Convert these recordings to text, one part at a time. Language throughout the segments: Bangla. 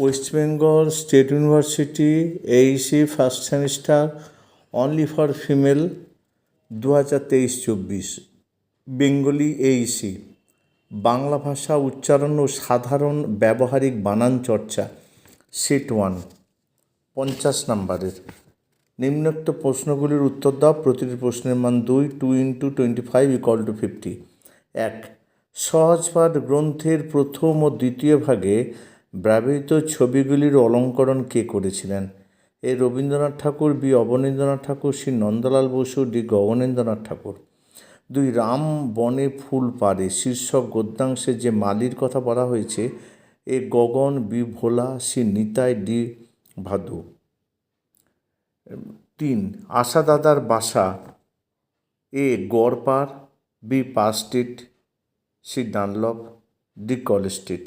West Bengal state university Aisi first semester only for female দু হাজার তেইশ চব্বিশ। বেঙ্গলি এইসি বাংলা ভাষা উচ্চারণ ও সাধারণ ব্যবহারিক বানান চর্চা সেট ওয়ান পঞ্চাশ নম্বরের। নিম্নোক্ত প্রশ্নগুলির উত্তর দাও, প্রতিটি প্রশ্নের মান দুই two into twenty five equal two fifty এক সহজপাঠ গ্রন্থের প্রথম ও দ্বিতীয় ভাগে ব্যবহৃত ছবিগুলির অলঙ্করণ কে করেছিলেন? A Rabindranath Tagore, B Abanindranath Tagore Shri Nandalal Bose, D Gaganendranath Tagore. দুই রাম বনে ফুল পারে শীর্ষক গদ্যাংশে যে মালির কথা বলা হয়েছে, A Gagan, B Bhola Shri Nitai, D Bhadu. তিন আশা দাদার বাসা, A Garpar, B Park Street, C Dunlop, D College Street.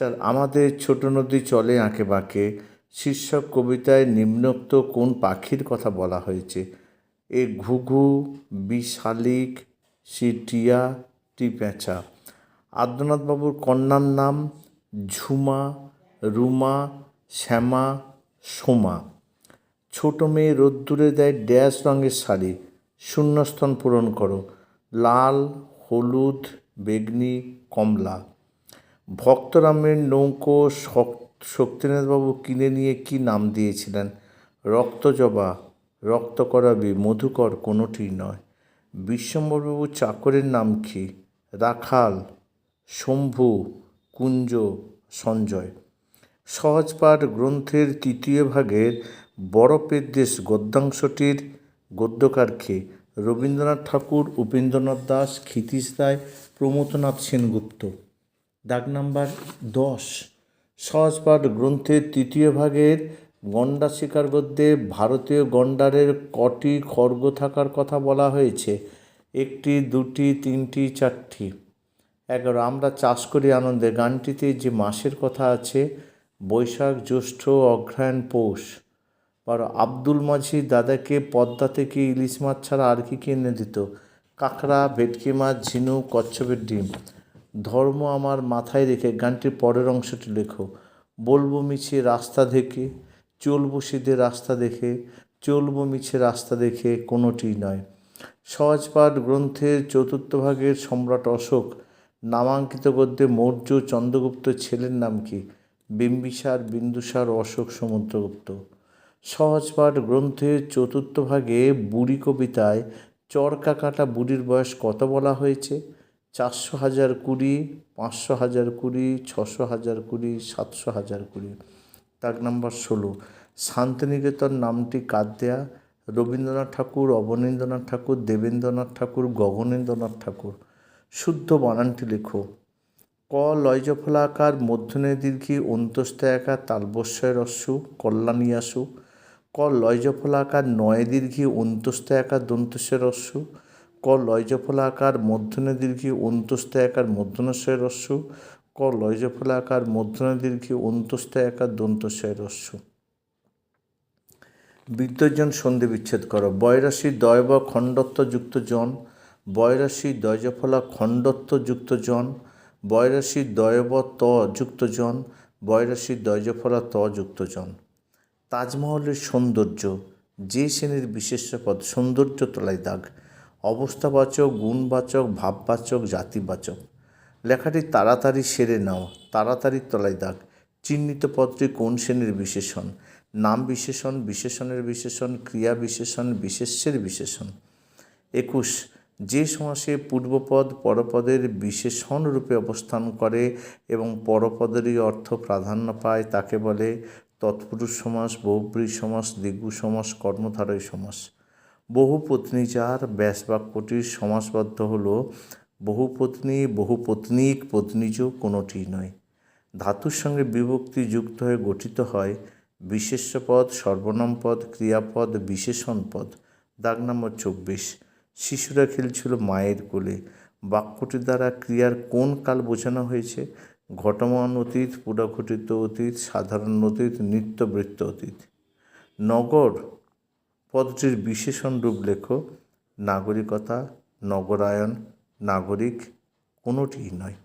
চার আমাদের ছোট নদী চলে আঁকে বাঁকে। শীর্ষক কবিতায় নিম্নোক্ত কোন পাখির কথা বলা হয়েছে? এ ঘুঘু, বি শালিক, সি টিয়া, টি পেঁচা। আদ্যনাথবাবুর কন্যার নাম ঝুমা, রুমা, শ্যামা, সোমা। ছোট মেয়ে রোদ্দুরে দেয় ড্যাশ রঙের শাড়ি। শূন্যস্থান পূরণ করো। লাল, হলুদ, বেগনি, কমলা। ভক্তরামের নৌকো শক্তিনাথবাবু কিনে নিয়ে কি নাম দিয়েছিলেন? রক্তজবা রক্ত করাবি, মধুকর কোনোটি নয়। বিশ্বম্বরবাবু চাকরের নাম কি? রাখাল, শম্ভু, কুঞ্জ, সঞ্জয়। সহজপাঠ গ্রন্থের তৃতীয় ভাগের বরফের দেশ গদ্যাংশটির গদ্যকার কে? রবীন্দ্রনাথ ঠাকুর, উপেন্দ্রনাথ দাস, ক্ষিতীশ রায় প্রমথনাথ সেনগুপ্ত। দাগ নাম্বার দশ। সহজপাঠ গ্রন্থের তৃতীয় ভাগের গণ্ডা শিকার গদ্যে ভারতীয় গণ্ডারের কটি খর্গ থাকার কথা বলা হয়েছে। একটি, দুটি, তিনটি, চারটি। এগারো, আমরা চাষ করি আনন্দে। গানটিতে যে মাসের কথা আছে, বৈশাখ, জ্যৈষ্ঠ, অঘ্রায়ণ, পৌষ। বারো, আব্দুল মাঝি দাদাকে পদ্মা থেকে ইলিশ মাছ ছাড়া আর কি কিনে দিত? কাঁকড়া, ভেটকি মাছ, ঝিনুক, কচ্ছপের ডিম। ধর্ম আমার মাথায় রেখে গানটির পরের অংশটি লেখো। বলব মিছে রাস্তা দেখে, চলবো সিধে রাস্তা দেখে, চলবো মিছে রাস্তা দেখে কোনোটি নয়। সহজপাঠ গ্রন্থের চতুর্থ ভাগের সম্রাট অশোক, নামাঙ্কিত গদ্যে মৌর্য চন্দ্রগুপ্ত ছেলের নাম কি? বিম্বিসার, বিন্দুসার, অশোক, সমুদ্রগুপ্ত। সহজপাঠ গ্রন্থের চতুর্থ ভাগে বুড়ি কবিতায়, চরকা কাটা বুড়ির বয়স কত বলা হয়েছে? চারশো হাজার কুড়ি, পাঁচশো হাজার কুড়ি, ছশো হাজার কুড়ি, সাতশো হাজার কুড়ি। দাগ নাম্বার ষোলো। শান্তিনিকেতন নামটি কার দেয়া? রবীন্দ্রনাথ ঠাকুর, অবনীন্দ্রনাথ ঠাকুর, দেবেন্দ্রনাথ ঠাকুর, গগনেন্দ্রনাথ ঠাকুর। শুদ্ধ বানানটি লেখো। ক, লয়জফলাকার, মধ্যনে দীর্ঘি অন্তস্থ একা তালবস্যয় রস্যু কল্যাণিয়াসু ক, লয়জফলাকার, নয় দীর্ঘি অন্তস্থ একার দন্তস্য রস্যু। ক লয়জফলাকার মধ্যনে দীর্ঘি অন্তস্থ একার মধ্যনস্বয় রস্যু। ক লয়জফলাকার মধ্যনে দীর্ঘি অন্তস্থ একার দন্তস্বয় রস্যু। বিদ্যজন সন্ধি বিচ্ছেদ করো। বয়রাশি দয় বা খণ্ডত্ব যুক্ত জন। বয়রাশি দয়জফলা খণ্ডত্ব যুক্ত জন। বয়রাশি দয়ব ত যুক্ত জন। বয়রাশি দয়জফলা ত যুক্ত জন। তাজমহলের সৌন্দর্য, যে শ্রেণির বিশেষ্য পদ সৌন্দর্য তলায় দাগ। অবস্থাবাচক, গুণবাচক, ভাববাচক, জাতিবাচক। লেখাটি তাড়াতাড়ি সেরে নাও, তাড়াতাড়ি তলায় দাগ। চিহ্নিত পদটি কোন শ্রেণির বিশেষণ? নাম বিশেষণ, বিশেষণের বিশেষণ, ক্রিয়া বিশেষণ, বিশেষ্যের বিশেষণ। একুশ, যে সমাসে পূর্বপদ পরপদের বিশেষণ রূপে অবস্থান করে এবং পরপদেরই অর্থ প্রাধান্য পায়, তাকে বলে তৎপুরুষ সমাস বহুব্রী সমাস দিগ্গু সমাস, কর্মধারয় সমাস। বহুপত্নী যার ব্যাস বাক্যটির সমাসবদ্ধ হল, বহু পত্নী, বহু পত্নীক, পত্নীজ কোনোটি নয়। ধাতুর সঙ্গে বিভক্তি যুক্ত হয়ে গঠিত হয় বিশেষ্য পদ সর্বনাম পদ, ক্রিয়াপদ, বিশেষণ পদ। দাগ নম্বর চব্বিশ। শিশুরা খেলছিল মায়ের কোলে। বাক্যটি দ্বারা ক্রিয়ার কোন কাল বোঝানো হয়েছে? ঘটমান অতীত, পুরাঘটিত অতীত, সাধারণ অতীত, নিত্যবৃত্ত অতীত। নগর পদটির বিশেষণ রূপ লেখো নাগরিকতা নগরায়ন নাগরিক কোনোটিই নয়।